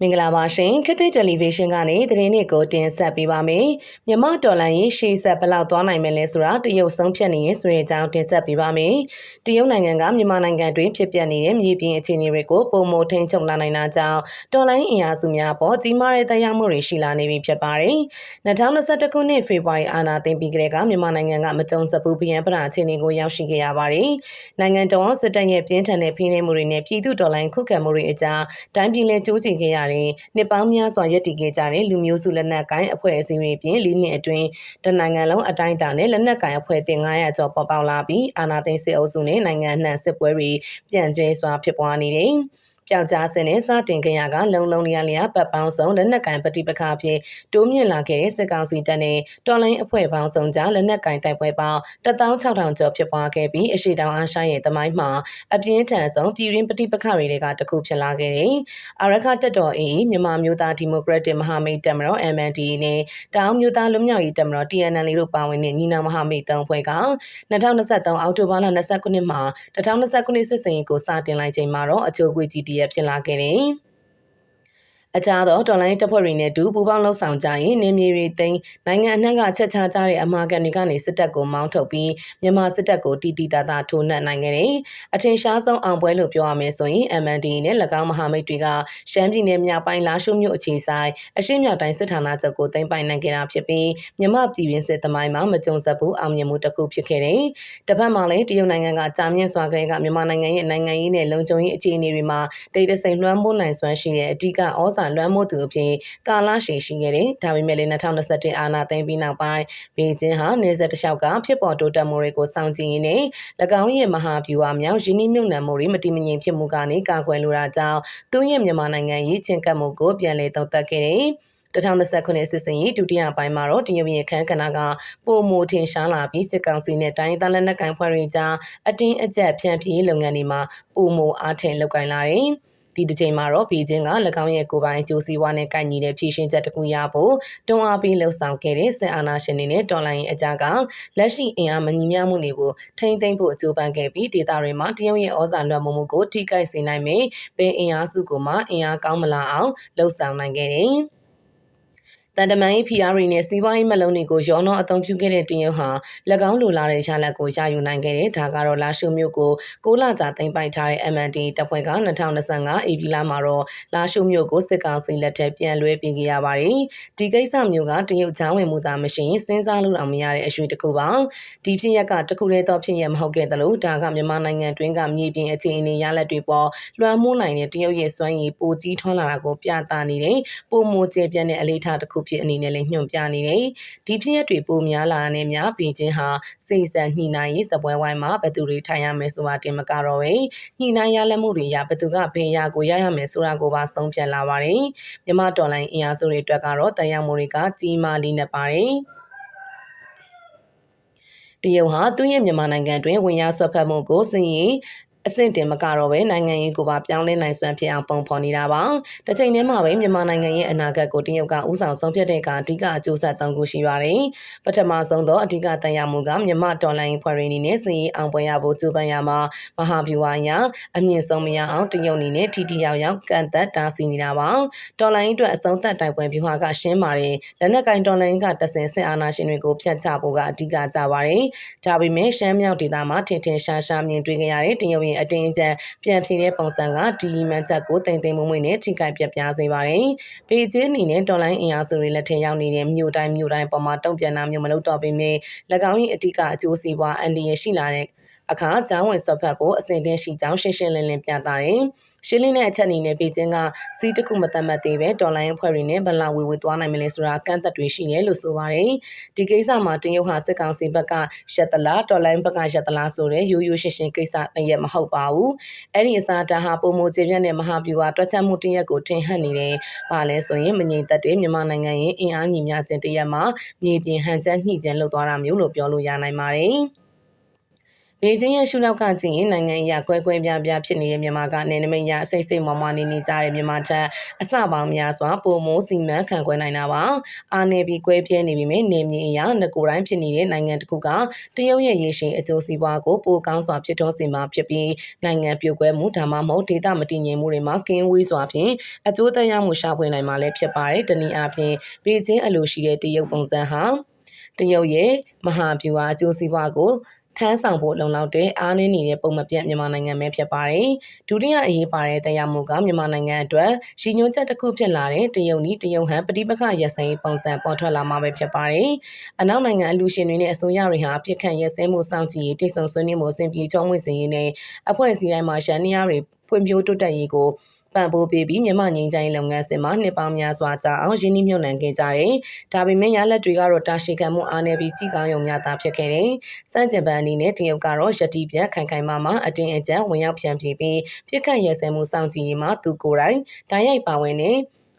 မင်္ဂလာပါရှင်ခေတ်သစ်တယ်လီဗီရှင်းကနေသတင်းတွေကိုတင်ဆက်ပေးပါမယ်မြမတော်လန်ရေးရှေ့ဆက်ဘယ်လောက်သွားနိုင်မလဲဆိုတာတရုတ်ဆုံးဖြတ်နေရင်ဆိုတဲ့အကြောင်းတင်ဆက်ပေးပါမယ်တရုတ်နိုင်ငံကမြန်မာနိုင်ငံတွင်ဖြစ်ပျက်နေတဲ့မြေပြင်အခြေအနေတွေကိုပုံမထိန်ချုပ်လာနိုင်တာကြောင့်တော်လိုင်းအင်အားစုများပေါ်ကြီးမားတဲ့တရားမှုတွေရှိလာနေပြီဖြစ်ပါတယ်2021ခုနှစ်ဖေဖော်ဝါရီအာဏာသိမ်းပြီးကတည်းကမြန်မာနိုင်ငံကမကြုံစဘူးဗျံပရာအခြေအနေကိုရောက်ရှိခဲ့ရပါတယ်နိုင်ငံတော်စစ်တပ်ရဲ့ပြင်းထန်တဲ့ဖိနှိပ်မှုတွေနဲ့ပြည်သူတော်လိုင်းခုခံမှုတွေအကြားတိုင်းပြည်လဲကြိုးချင်ခဲ့ရတဲ့နှစ်ပေါင်းများစွာရည်တည်ခဲ့ကြတဲ့လူမျိုးစုလက်နက်ကိုင်အဖွဲ့အစည်းတွေပြင်လေးနှစ်အတွင်းတနိုင်ငံလုံးအတိုင်းအတာနဲ့လက်နက်ကိုင်အဖွဲ့တင်900ကျော်ပေါ်ပေါက်လာပြီးအာဏာသိမ်းစစ်အုပ်စုနဲ့နိုင်ငံအနှံ့စစ်ပွဲတွေပြန်ကျဲစွာဖြစ်ပွားနေတယ်။ ပြောက်ကြားစင်နဲ့စတင်ခဲ့ရကလုံလုံလျားလျားပတ်ပေါင်းစုံလက်နက်ကင်ပဋိပက္ခအဖြစ်တိုးမြင့်လာခဲ့တဲ့စစ်ကောင်စီတပ်နဲ့တော်လိုင်းအဖွဲ့ပေါင်းစုံကြားလက်နက်ကင်တိုက်ပွဲပေါင်း16000ကျော်ဖြစ်ပွားခဲ့ပြီးအရှိတောင်အာရှရဲ့တမိုင်းမှာအပြင်းထန်ဆုံးပြည်ရင်းပဋိပက္ခတွေကတခုဖြစ်လာခဲ့တယ်။အာရခတက်တော်အေးမြန်မာမျိုးသားဒီမိုကရက်တစ်မဟာမိတ်တပ်မတော် MND နဲ့တောင်မျိုးသားလူမျိုးရေးတပ်မတော် TNL တို့ပါဝင်တဲ့ညီနောင်မဟာမိတ်သုံးဖွဲ့က2023အောက်တိုဘာလ29မှာ2029စစ်စင်ရေးကိုစတင်လိုက်ချိန်မှာတော့အချို့ကွေကြီးတရက်ဖြစ်လာခဲ့တယ်။ အခြားသောတော်လိုင်းတပ်ဖွဲ့တွေနဲ့တူပူးပေါင်းလှုပ်ဆောင်ကြရင်နေမြေတွေသိမ်းနိုင်ငံအနှံ့ကချက်ချကြတဲ့အမှားကန်တွေကနေစစ်တပ်ကိုမောင်းထုတ်ပြီးမြန်မာစစ်တပ်ကိုတီတီတာတာထိုးနှက်နိုင်ခဲ့တယ်။အထင်ရှားဆုံးအောင်ပွဲလို့ပြောရမယ်ဆိုရင် MND နဲ့၎င်းမဟာမိတ်တွေကရှမ်းပြည်နယ်မြောက်ပိုင်းလာရှုမြို့အခြေဆိုင်အရှေ့မြောက်တိုင်းစစ်ဌာနချုပ်ကိုသိမ်းပိုင်နိုင်ခဲ့တာဖြစ်ပြီးမြန်မာပြည်ရင်းစစ်သမိုင်းမှာမကြုံစဘူးအောင်မြင်မှုတစ်ခုဖြစ်ခဲ့တယ်။တစ်ဖက်မှာလည်းတရုတ်နိုင်ငံကကြာမြင့်စွာကလေးကမြန်မာနိုင်ငံရဲ့နိုင်ငံရေးနဲ့လုံခြုံရေးအခြေအနေတွေမှာတိတ်တဆိတ်လွှမ်းမိုးနိုင်စွမ်းရှိတဲ့အဓိကဩဇာလွှမ်းမိုးသူအဖြစ်ကာလရှည်ရှိခဲ့တယ်။ဒါပေမဲ့လည်း2021အာဏာသိမ်းပြီးနောက်ပိုင်းဘေကျင်းဟာနေဆက်တလျှောက်ကဖြစ်ပေါ်တိုးတက်မှုတွေကိုစောင့်ကြည့်ရင်းနဲ့၎င်းရဲ့မဟာဗျူဟာမြောက်ရင်းနှီးမြှုပ်နှံမှုတွေမတိမငြိမ်ဖြစ်မှုကနေကာကွယ်လိုတာကြောင့်သူ့ရဲ့မြန်မာနိုင်ငံရေးချင်းကပ်မှုကိုပြန်လည်သုံးသပ်ခဲ့တယ်။2029စစ်စင်ရေးဒုတိယပိုင်းမှာတော့တရုတ်ပြည်ခန်းကဏ္ဍကပုံမထင်ရှားလာပြီးစစ်ကောင်စီနဲ့တိုင်းသားလက်နက်ကိုင်ဖွဲ့တွေကြားအတင်းအကျပ်ဖြန့်ဖြေးလုပ်ငန်းတွေမှာပုံမအားထင်လုပ်ကိုင်လာတယ်။ ဒီတစ်ချိန်မှာတော့ဘေကျင်းက၎င်းရဲ့ကိုပိုင်အကျိုးစီးပွားနဲ့ကိုက်ညီတဲ့ဖြည့်ရှင်းချက်တစ်ခုရဖို့တွန်းအားပေးလှုံ့ဆော်ခဲ့တဲ့စစ်အာဏာရှင်တွေနဲ့တော်လှန်ရေးအကြကလက်ရှိအင်အားမညီမျှမှုတွေကိုထိမ့်သိမ့်ဖို့အကျိုးပန်းခဲ့ပြီးဒေသတွေမှာတရုတ်ရဲ့ဩဇာလွှမ်းမိုးမှုကိုထိခိုက်စေနိုင်မယ်။ဘယ်အင်အားစုကိုမှအင်အားကောင်းမလာအောင်လှုံ့ဆော်နိုင်ခဲ့တယ်။ တန်တမန်၏ဖီအားရီနဲ့စီးပွားရေးမလုံးတွေကိုရောနှောအသုံးပြုခဲ့တဲ့တင်ရုပ်ဟာ၎င်းလိုလာတဲ့ရလဒ်ကိုရယူနိုင်ခဲ့တဲ့ဒါကတော့လာရှုမြို့ကို6လကြာသိမ်းပိုက်ထားတဲ့ MND တပ်ဖွဲ့က2025 AP လမှာတော့လာရှုမြို့ကိုစစ်ကောင်စီလက်ထက်ပြန်လွှဲပေးခဲ့ရပါတယ်။ဒီကိစ္စမျိုးကတရုတ်ချောင်းဝင်မှုသာမရှိရင်စဉ်းစားလို့တော့မရတဲ့အရွေတစ်ခုပါ။ဒီဖြစ်ရက်ကတခုတည်းသောဖြစ်ရမဟုတ်ခဲ့သလိုဒါကမြန်မာနိုင်ငံတွင်းကမြေပြင်အခြေအနေရလဒ်တွေပေါ်လွှမ်းမိုးနိုင်တဲ့တရုတ်ရဲ့စွမ်းရည်ပိုကြီးထွန်းလာတာကိုပြသနေတဲ့ပုံမကျေပြန့်တဲ့အလေးထားတစ်ခုဖြစ်အနေနဲ့လည်းညွှန်ပြနေတယ်။ဒီဖြစ်ရပ်တွေပိုများလာတာနဲ့များဘေကျင်းဟာစိတ်ဆက်ညှိနှိုင်းရေးစပွဲဝိုင်းမှာဘယ်သူတွေထိုင်ရမယ်ဆိုတာတင်မကတော့ပဲညှိနှိုင်းရလက်မှုတွေရဘယ်သူကဘယ်ရာကိုရရမယ်ဆိုတာကိုပါဆုံးဖြတ်လာပါတယ်။မြမတော်လိုင်းအင်အားစုတွေအတွက်ကတော့တန်ရောက်မှုတွေကကြီးမားလေးနေပါတယ်။တရုတ်ဟာသူ့ရဲ့မြန်မာနိုင်ငံတွင်ဝင်ရောက်ဆွတ်ဖက်မှုကိုစင်ရင် အဆင့်တင်မကတော့ပဲနိုင်ငံရေးကိုပါပြောင်းလဲနိုင်စွမ်းဖြစ်အောင်ပုံဖော်နေတာပါ။တစ်ချိန်တည်းမှာပဲမြန်မာနိုင်ငံရဲ့အနာဂတ်ကိုတရုတ်ကဥဆောင်ဆုံးဖြတ်တဲ့ကအဓိကအကျိုးဆက်၃ခုရှိပါတယ်။ပထမဆုံးသောအဓိကတန်ရမှုကမြန်မာဒေါ်လာရင်းဖွဲ့ရင်းနေနဲ့စည်ရေးအောင်ပွဲရဖို့ကြိုးပမ်းရမှာမဟာဗျူဟာရအမြင့်ဆုံးမရအောင်တရုတ်နေနဲ့ထီထီရောက်ရောက်ကန်သက်တားဆီနေတာပါ။ဒေါ်လာရင်းအတွက်အဆုံးသက်တိုက်ပွဲဗျူဟာကရှင်းပါတယ်။လက်နက်ကင်ဒေါ်လာရင်းကတဆင်စစ်အာဏာရှင်တွေကိုဖျက်ချဖို့ကအဓိကကြပါတယ်။ဒါပေမဲ့ရှမ်းမြောက်ဒေသမှာထင်ထင်ရှားရှားမြင်တွေ့ကြရတဲ့တရုတ်ရဲ့အတင်းအကျပ်ပြန်ဖြေတဲ့ပုံစံကဒီလီမန်ချက်ကိုတိမ်တိမ်မွေ့မွေ့နဲ့ထိခိုက်ပြပြစေပါတယ်။ပေကျင်းအနေနဲ့တော်လိုင်းအင်အားစုတွေလက်ထက်ရောက်နေတဲ့မြို့တိုင်းမြို့တိုင်းပေါ်မှာတုံ့ပြန်တာမျိုးမလုပ်တော့ပေမဲ့၎င်း၏အဓိကအကျိုးစီးပွားအန်ဒီရရှိလာတဲ့ အခါကျောင်းဝင်ဆွတ်ဖက်ဖို့အစဉ်သင်းရှိကြောင်းရှင်းရှင်းလင်းလင်းပြသတယ်။ရှင်းလင်းတဲ့အချက်အနေနဲ့ပေကျင်းကစီးတစ်ခုမတတ်မှတ်သေးပဲဒေါ်လာရင်းဖွဲ့တွေနဲ့ဘလောက်ဝေဝေသွားနိုင်မလဲဆိုတာကန့်သက်တွေရှိနေလို့ဆိုပါတယ်။ဒီကိစ္စမှာတင်ရုပ်ဟာစစ်ကောင်စီဘက်ကရက်တလားဒေါ်လာရင်းဘက်ကရက်တလားဆိုတဲ့ရိုးရိုးရှင်းရှင်းကိစ္စတရက်မဟုတ်ပါဘူး။အဲ့ဒီအစားဒါဟာပုံမကျေပြန့်တဲ့မဟာဗျူဟာတွက်ချက်မှုတရက်ကိုထင်ဟပ်နေတယ်။ဘာလဲဆိုရင်မငြိမ်သက်တဲ့မြန်မာနိုင်ငံရဲ့အင်အားညီမျှခြင်းတရက်မှာမြေပြင်ဟန်ချက်ညှိခြင်းလုပ်သွားတာမျိုးလို့ပြောလို့ရနိုင်ပါတယ်။ ဘေကျင်းရဲ့ရှုနောက်ကကြည့်ရင်နိုင်ငံအရာကွဲကွဲပြားပြားဖြစ်နေတဲ့မြန်မာကနယ်နိမိတ်ရအစိမ့်စိမ့်မွားမွားနေနေကြတဲ့မြန်မာချက်အစပေါင်းများစွာပုံမိုးစီမံခန့်ခွဲနိုင်တာပါအာနေပြီးကွဲပြဲနေပြီမြနေမြေအရာငကိုတိုင်းဖြစ်နေတဲ့နိုင်ငံတစ်ခုကတရုတ်ရဲ့ရေရှည်အကျိုးစီးပွားကိုပိုကောင်းစွာဖြစ်ထွန်းစေမှာဖြစ်ပြီးနိုင်ငံပြိုကွဲမှုဒါမှမဟုတ်ဒေသမတည်ငြိမ်မှုတွေမှာကင်းဝေးစွာဖြင့်အကျိုးသက်ရောက်မှုရှာဖွေနိုင်မှာလည်းဖြစ်ပါတယ်တနည်းအားဖြင့်ဘေကျင်းအလိုရှိတဲ့တရုတ်ပုံစံဟာတရုတ်ရဲ့မဟာဗျူဟာအကျိုးစီးပွားကို ထမ်းဆောင်ဖို့လုံလောက်တဲ့အားနည်းနေတဲ့ပုံမပြတ်မြန်မာနိုင်ငံပဲဖြစ်ပါတယ်။ဒုတိယအရေးပါတဲ့တရားမှုကမြန်မာနိုင်ငံအတွက်ရည်ညွှန်းချက်တစ်ခုဖြစ်လာတဲ့တရုတ်နီးတရုတ်ဟန်ပဋိပက္ခရဆိုင်ပုံစံပေါ်ထွက်လာမှာပဲဖြစ်ပါတယ်။အနောက်နိုင်ငံအလူရှင်တွေနဲ့အစိုးရတွေဟာပြစ်ခတ်ရဲစဲမှုစောင့်ကြည့်ရေးတိတ်ဆုံဆွေးနွေးမှုအဆင်ပြေချုံးဝင်စေရေးနဲ့အဖွဲ့အစည်းတိုင်းမှာရှန်နီယာတွေဖွံ့ဖြိုးတိုးတက်ရေးကို ပံ့ပိုးပေးပြီးမြန်မာငင်းချိုင်းလုပ်ငန်းစဉ်မှာနှစ်ပေါင်းများစွာကြာအောင်ရင်းနှီးမြှုပ်နှံခဲ့ကြတယ်။ဒါပေမဲ့ရလက်တွေကတော့တာရှိခံမှုအားနည်းပြီးကြီးကောင်းရုံများသာဖြစ်ခဲ့တယ်။စန့်ကျင်ပန်အနေနဲ့တရုတ်ကတော့ယတိပြတ်ခိုင်ခိုင်မာမာအတင်းအကျပ်ဝင်ရောက်ပြန်ပြေးပြီးပြစ်ခတ်ရဲစဲမှုစောင့်ကြည့်ရေးမှာသူကိုယ်တိုင်ဓာတ်ရိုက်ပါဝင်နေ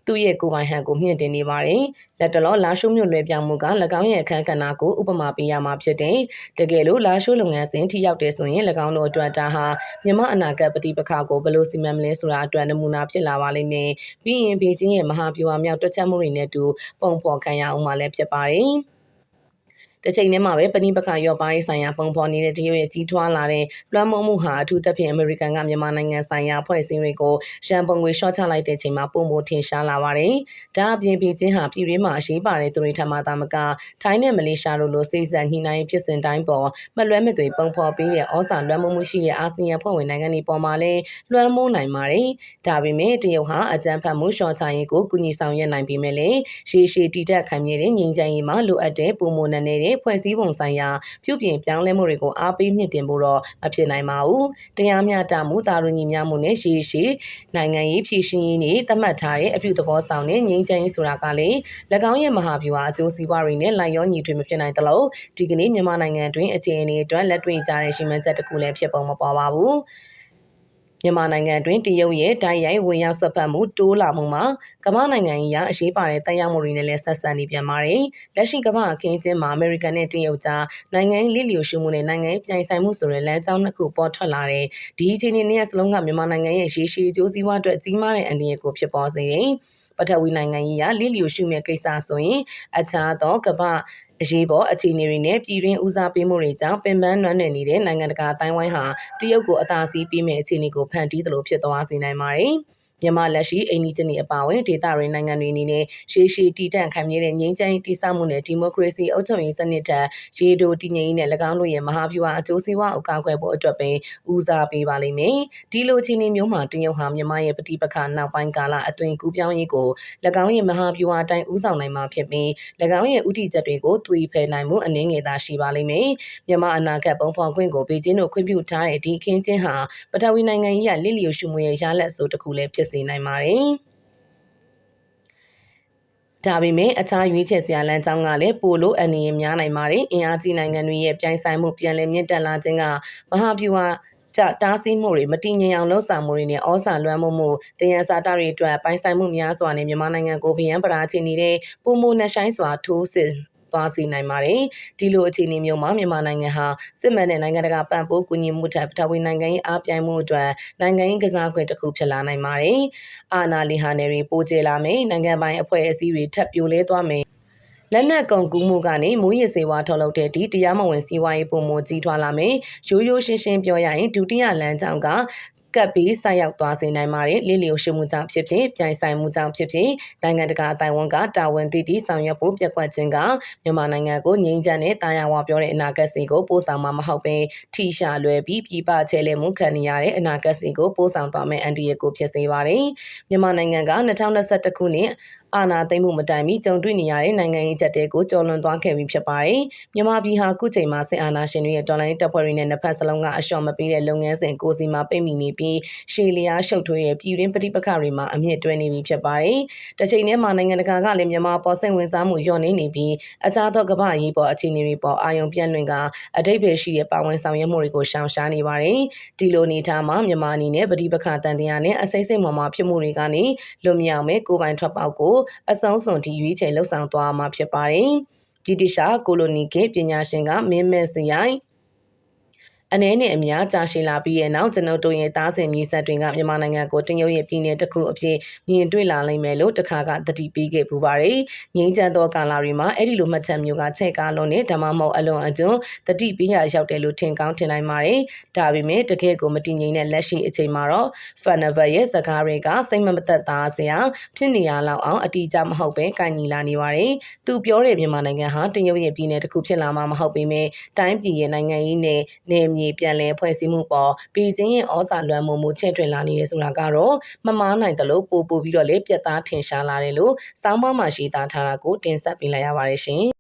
သူ့ရဲ့ကိုယ်ပိုင်ဟန်ကိုမြင့်တင်နေပါတယ်။လက်တလောလာရှိုးမြို့လွယ်ပြောင်းမှုက၎င်းရဲ့အခန်းကဏ္ဍကိုဥပမာပေးရမှာဖြစ်တယ်။တကယ်လို့လာရှိုးလုပ်ငန်းစဉ်ထိရောက်တယ်ဆိုရင်၎င်းတို့အတွက်ဒါဟာမြမအနာဂတ်ပဋိပက္ခကိုဘယ်လိုစီမံမလဲဆိုတာအတွက်နမူနာဖြစ်လာပါလိမ့်မယ်။ပြီးရင်ဘေကျင်းရဲ့မဟာဗျူဟာမြောက်တွက်ချက်မှုတွေနဲ့တူပုံဖော်ခံရအောင်မှလည်းဖြစ်ပါတယ်။ တစ်ချိန်တည်းမှာပဲပဏိပခရော့ပိုင်းဆိုင်ရာပုံဖော်နေတဲ့တရုတ်ရဲ့ကြီးထွားလာတဲ့လွှမ်းမိုးမှုဟာအထူးသဖြင့်အမေရိကန်ကမြန်မာနိုင်ငံဆိုင်ရာဖွဲ့စည်းတွေကိုရန်ပုံငွေရှော့ချလိုက်တဲ့ချိန်မှာပုံမိုထင်ရှားလာပါတယ်။ဒါအပြင်ပြည်ချင်းဟာပြည်တွင်းမှာအရှိပါတဲ့သူတွေထပ်မှသာမကထိုင်းနဲ့မလေးရှားတို့လိုစိစံညှိနှိုင်းဖြစ်စဉ်တိုင်းပေါ်မလွဲမသွေပုံဖော်ပြီးတဲ့ဩဇာလွှမ်းမိုးမှုရှိတဲ့အာဆီယံဖွဲ့ဝင်နိုင်ငံတွေပေါ်မှာလည်းလွှမ်းမိုးနိုင်ပါတယ်။ဒါပေမဲ့တရုတ်ဟာအကြမ်းဖက်မှုရှော့ချရေးကိုကူညီဆောင်ရွက်နိုင်ပေမဲ့လည်းရှေးရှည်တည်တတ်ခိုင်မြဲတဲ့ငြိမ်းချမ်းရေးမှာလိုအပ်တဲ့ပုံမိုနတဲ့ဖွဲ့စည်းပုံဆိုင်ရာပြုပြင်ပြောင်းလဲမှုတွေကိုအားပေးမြင့်တင်ဖို့တော့မဖြစ်နိုင်ပါဘူး။တရားမျှတမှုတာရုညီမျှမှုနဲ့ရှေ့ရှေ့နိုင်ငံရေးဖြည့်ရှင်ရေးနဲ့သတ်မှတ်ထားတဲ့အပြုသဘောဆောင်တဲ့ငြိမ်းချမ်းရေးဆိုတာကလည်း၎င်းရဲ့မဟာဗျူဟာအကျိုးစီးပွားတွေနဲ့လိုက်ရောညီထွေမဖြစ်နိုင်သလိုဒီကနေ့မြန်မာနိုင်ငံတွင်အခြေအနေအတွက်လက်တွေ့ကြတဲ့ရှိမှန်းချက်တစ်ခုလည်းဖြစ်ပုံမပေါ်ပါဘူး။ မြန်မာနိုင်ငံတွင်တရုတ်ရဲ့တိုက်ရိုက်ဝင်ရောက်ဆွတ်ဖက်မှုတိုးလာမှုမှာကမ္ဘာနိုင်ငံကြီးအရေးပါတဲ့တိုက်ရောက်မှုတွေနဲ့လည်းဆက်ဆံနေပြန်ပါတယ်။လက်ရှိကမ္ဘာအခင်းကျင်းမှာအမေရိကန်နဲ့တရုတ်ကြားနိုင်ငံရေးလိလျိုရှုမှုနဲ့နိုင်ငံရေးပြိုင်ဆိုင်မှုဆိုတဲ့လမ်းကြောင်းနှစ်ခုပေါ်ထွက်လာတဲ့ဒီအခြေအနေနဲ့စလုံးကမြန်မာနိုင်ငံရဲ့ရေရှည်အကျိုးစီးပွားအတွက်ကြီးမားတဲ့အန္တရာယ်ကိုဖြစ်ပေါ်စေတယ်။ ပထဝီနိုင်ငံကြီးကလိလျူရှုမဲ့ကိစ္စဆိုရင်အခြားသောကမ္ဘာအရေးပေါ်အခြေအနေတွေနဲ့ပြည်တွင်းဦးစားပေးမှုတွေကြောင့်ပင်ပန်းနွမ်းနယ်နေတဲ့နိုင်ငံတကာအတိုင်းဝိုင်းဟာတရုတ်ကိုအသာစီးပေးမဲ့အခြေအနေကိုဖန်တီးသလိုဖြစ်သွားစေနိုင်ပါတယ်။ မြန်မာလက်ရှိအိန္ဒိယအပါအဝင်ဒေသရင်းနိုင်ငံတွေအနေနဲ့ရှေးရှည်တည်တံ့ခိုင်မြဲတဲ့ငြိမ်းချမ်းရေးတည်ဆောက်မှုနဲ့ဒီမိုကရေစီအုပ်ချုပ်ရေးစနစ်ထက်ရေတိုတည်ငြိမ်ရေးနဲ့၎င်းတို့ရဲ့မဟာဗျူဟာအကျိုးစီးပွားအကာအကွယ်ဖို့အတွက်ပင်ဦးစားပေးပါလိမ့်မယ်။ဒီလိုအခြေအနေမျိုးမှာတရုတ်ဟာမြန်မာရဲ့ပဋိပက္ခနောက်ပိုင်းကာလအတွင်းကူးပြောင်းရေးကို၎င်းရဲ့မဟာဗျူဟာအတိုင်းဦးဆောင်နိုင်မှာဖြစ်ပြီး၎င်းရဲ့ဥတီချက်တွေကိုသွေဖယ်နိုင်မှုအနည်းငယ်သာရှိပါလိမ့်မယ်။မြန်မာအနာဂတ်ပုံဖော်ခွင့်ကိုဘေကျင်းတို့ခွင့်ပြုထားတဲ့ဒီအခင်းချင်းဟာပထဝီနိုင်ငံကြီးကလစ်လျူရှုမှုရဲ့ရလက်ဆိုတစ်ခုလည်းဖြစ်စေနိုင်ပါတယ်။ဒါပေမဲ့အခြားရွေးချယ်စရာလမ်းကြောင်းကလည်းပိုလို့အန္တရာယ်များနိုင်ပါတယ်။အင်အားကြီးနိုင်ငံတွေရဲ့ပြိုင်ဆိုင်မှုပြန်လည်မြင့်တက်လာခြင်းကမဟာဗျူဟာကြတားဆီးမှုတွေမတည်ငြိမ်အောင်လှုံ့ဆော်မှုတွေနဲ့ဩဇာလွှမ်းမိုးမှုတယံစာတတွေအတွက်ပိုင်ဆိုင်မှုများစွာနဲ့မြန်မာနိုင်ငံကိုဗယံပရာချီနေတဲ့ပုံမနှဆိုင်စွာထိုးစစ် သွားစေနိုင်ပါတယ်။ဒီလိုအခြေအနေမျိုးမှာမြန်မာနိုင်ငံဟာစစ်မှန်တဲ့နိုင်ငံတကာပံ့ပိုးကူညီမှုထက်ပထဝီနိုင်ငံရေးအားပြိုင်မှုအတွက်နိုင်ငံရေးကစားကွက်တစ်ခုဖြစ်လာနိုင်ပါတယ်။အာနာလီဟာနယ်တွေပိုကျလာမယ်နိုင်ငံပိုင်အဖွဲ့အစည်းတွေထပ်ပြိုလဲသွားမယ်လက်နက်ကုန်ကူးမှုကနေမူရည်စေဝါထုတ်လုပ်တဲ့ဒီတရားမဝင်စီးပွားရေးပုံမကြီးထွားလာမယ်ရိုးရိုးရှင်းရှင်းပြောရရင်ဒုတိယလမ်းကြောင်းက ကပ်ပြီးဆိုက်ရောက်သွားစေနိုင်ပါတယ်လီလီယိုရှိမှုကြောင့်ဖြစ်ဖြစ်ပြိုင်ဆိုင်မှုကြောင့်ဖြစ်ဖြစ်နိုင်ငံတကာအတိုင်းဝန်ကတာဝန်တည်တည်ဆောင်ရွက်ဖို့ပြက်ကွက်ခြင်းကမြန်မာနိုင်ငံကိုငြိမ်းချမ်းတဲ့တာယာဝါပြောတဲ့အနာဂတ်စီကိုပို့ဆောင်မှာမဟုတ်ဘဲထိရှာလွယ်ပြီးပြည်ပချဲလဲမှုခံနေရတဲ့အနာဂတ်စီကိုပို့ဆောင်သွားမယ့်အန်တီရကိုဖြစ်စေပါတယ်မြန်မာနိုင်ငံက2021ခုနှစ် အာဏာသိမ်းမှုမတိုင်မီကြုံတွေ့နေရတဲ့နိုင်ငံရေးချက်တွေကိုကျော်လွန်သွားခဲ့ပြီးဖြစ်ပါတယ်။မြန်မာပြည်ဟာခုချိန်မှာစစ်အာဏာရှင်တွေရဲ့တော်လှန်ရေးတပ်ဖွဲ့တွေနဲ့နှစ်ဖက်စလုံးကအလျှော့မပေးတဲ့လုပ်ငန်းစဉ်ကိုစီမှာပိတ်မိနေပြီးရှေလျားရှုပ်ထွေးရဲ့ပြည်တွင်းပဋိပက္ခတွေမှာအမြင့်တွဲနေပြီဖြစ်ပါတယ်။တစ်ချိန်တည်းမှာနိုင်ငံတကာကလည်းမြန်မာပေါ်စိတ်ဝင်စားမှုညှော့နေနေပြီးအခြားသောကမ္ဘာရေးပေါ်အခြေအနေတွေပေါ်အာရုံပြန့်လွင်ကအတိတ်ပဲရှိတဲ့ပါဝင်ဆောင်ရွက်မှုတွေကိုရှောင်ရှားနေပါတယ်။ဒီလိုအနေထားမှာမြန်မာအနေနဲ့ပဋိပက္ခတန်တရားနဲ့အစိမ့်စိမ့်မှမှဖြစ်မှုတွေကနေလွတ်မြောက်မဲ့ကိုယ်ပိုင်ထွက်ပေါက်ကိုအဆုံးစွန်ဒီရွေးချယ်လှုပ်ဆောင်သွားမှာဖြစ်ပါတယ်။ဗြိတိရှားကိုလိုနီခေတ်ပညာရှင်ကမင်းမဲစရိုင်း အနေနဲ့အများကြာရှည်လာပြီးရဲ့နောက်ကျွန်ုပ်တို့ရဲ့တားဆင်မြေဆက်တွေကမြန်မာနိုင်ငံကိုတရုတ်ရဲ့ပြည်내တစ်ခုအဖြစ်မြင်တွေ့လာလိမ့်မယ်လို့တခါကတတိပေးခဲ့ပူပါတယ်။ငြိမ်းချမ်းသောကာလတွေမှာအဲ့ဒီလိုမှတ်ချက်မျိုးကချက်ကားလုံးနဲ့ဓမ္မမဟုတ်အလွန်အကျွန်းတတိပေးရရောက်တယ်လို့ထင်ကောင်းထင်နိုင်ပါတယ်။ဒါပေမဲ့တကယ်ကိုမတည်ငြိမ်တဲ့လက်ရှိအချိန်မှာတော့ Fanaver ရဲ့စကားတွေကစိတ်မမသက်သာစရာဖြစ်နေရလောက်အောင်အတိအကျမဟုတ်ပဲကန့်ညီလာနေပါတယ်။သူပြောတဲ့မြန်မာနိုင်ငံဟာတရုတ်ရဲ့ပြည်내တစ်ခုဖြစ်လာမှာမဟုတ်ပေမဲ့တိုင်းပြည်ရဲ့နိုင်ငံရေးနဲ့နယ်မြေပြန်လည်ဖွဲ့စည်းမှုပေါ်ပေကျင်းရဲ့ဩဇာလွှမ်းမိုးမှုချဲ့ထွင်လာနေတယ်ဆိုတာကတော့မမားနိုင်တယ်လို့ပို့ပို့ပြီးတော့လေပြက်သားထင်ရှားလာတယ်လို့စောင်းမမှာရှိသားထားတာကိုတင်ဆက်ပေးလိုက်ရပါတယ်ရှင်